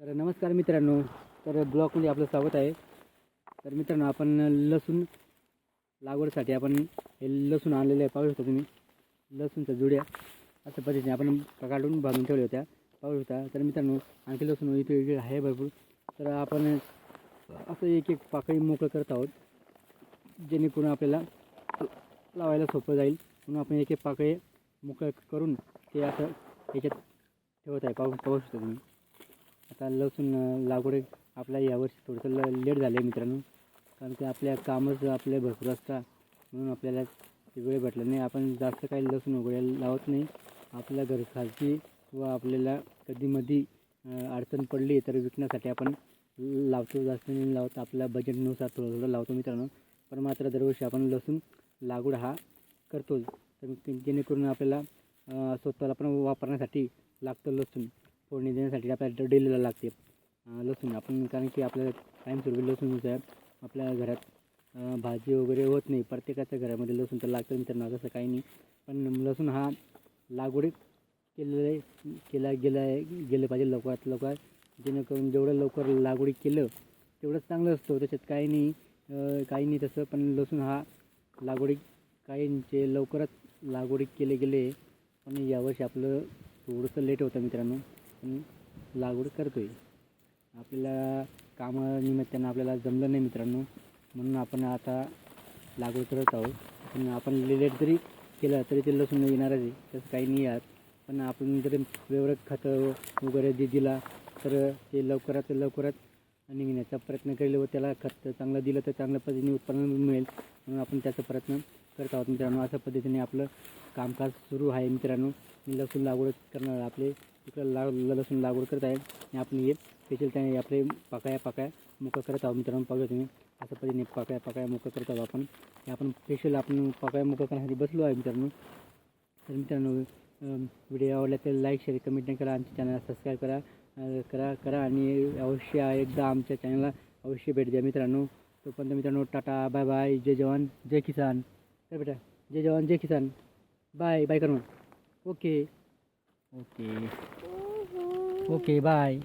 तर नमस्कार मित्रांनो तर ब्लॉकमध्ये आपलं स्वागत आहे. तर मित्रांनो आपण लसूण लागवडीसाठी आपण हे लसूण आणलेले आहे पाहू शकता तुम्ही. लसूणच्या जुड्या अशा पद्धतीने आपण काढून बांधून ठेवल्या होत्या पाहू शकता. तर मित्रांनो आणखी लसूण इथे इथे आहे भरपूर. तर आपण असं एक एक पाकळी मोकळं करत आहोत जेणेकरून आपल्याला लावायला सोपं जाईल. म्हणून आपण एक एक पाकळी मोकळं करून ते असं याच्यात ठेवत आहे पाहू पाहू शकता तुम्ही. आता लसूण लागवड आपल्या यावर्षी थोडंसं ल लेट झालं आहे मित्रांनो. कारण की आपल्या कामच आपले भरपूर असतात म्हणून आपल्याला ते वेळ भेटला नाही. आपण जास्त काही लसूण वगैरे लावत नाही. आपल्या घर खालची व आपल्याला कधीमधी अडचण पडली तर विकण्यासाठी आपण लावतो. जास्त नाही लावतो. आपल्या बजेटनुसार थोडं थोडं लावतो मित्रांनो. पण मात्र दरवर्षी आपण लसूण लागवड हा करतोच. तर जेणेकरून आपल्याला स्वतःला पण वापरण्यासाठी लागतं लसूण. फोडणी देण्यासाठी आपल्याला डेलीला लागते. लसूण. आपण कारण की आपल्याला कायमस्वरूपी लसूण आहे आपल्या घरात भाजी वगैरे होत नाही प्रत्येकाच्या घरामध्ये लसूण तर लागतं मित्रांनो तसं काही नाही. पण लसूण हा लागवडीत केलेलं केला गेला गेलं पाहिजे लवकरात लवकर. जेणेकरून जेवढं लवकर लागवडी केलं तेवढंच चांगलं असतं. त्याच्यात काही नाही काही नाही तसं. पण लसूण हा लागवडी काहींचे लवकरच लागवडी केले गेले. पण यावर्षी आपलं थोडंसं लेट होतं मित्रांनो. आपण लागवड करतो आहे आपल्याला कामानिमित्तानं आपल्याला जमलं नाही मित्रांनो. म्हणून आपण आता लागवड करत आहोत. पण आपण लेट जरी केलं तरी ते लसूण येणारच आहे. तसं काही नाही यात. पण आपण जर व्यवहार खतं वगैरे जे दिला तर ते लवकरात लवकरात निघण्याचा प्रयत्न केले व त्याला खत चांगलं दिलं तर चांगल्या पद्धतीने उत्पन्न मिळेल. म्हणून आपण त्याचा प्रयत्न करत आहोत मित्रांनो. अशा पद्धतीने आपलं कामकाज सुरू आहे मित्रांनो. मी लसूण लागवड करणार आपले तिकडं ला लसूण लागवड करत आहे आणि आपण हे स्पेशल त्याने आपले पाकाया पाकाया मोकं करत आहोत मित्रांनो. बघा तुम्ही. अशा पद्धतीने पाकाया पाकाया मोकं करत आहोत आपण. हे आपण स्पेशल आपण पाकाया मोकं करण्यासाठी बसलो आहे मित्रांनो. तर मित्रांनो व्हिडिओ आवडला तर लाईक शेअर कमेंट नाही करा. आमच्या चॅनलला सबस्क्राईब करा. करा करा आणि अवश्य एकदा आमच्या चॅनलला अवश्य भेट द्या मित्रांनो. तोपर्यंत मित्रांनो टाटा बाय बाय जय जवान जय किसान. तर बेटा जय जवान जय किसान. बाय बाय करून ओके ओके ओके बाय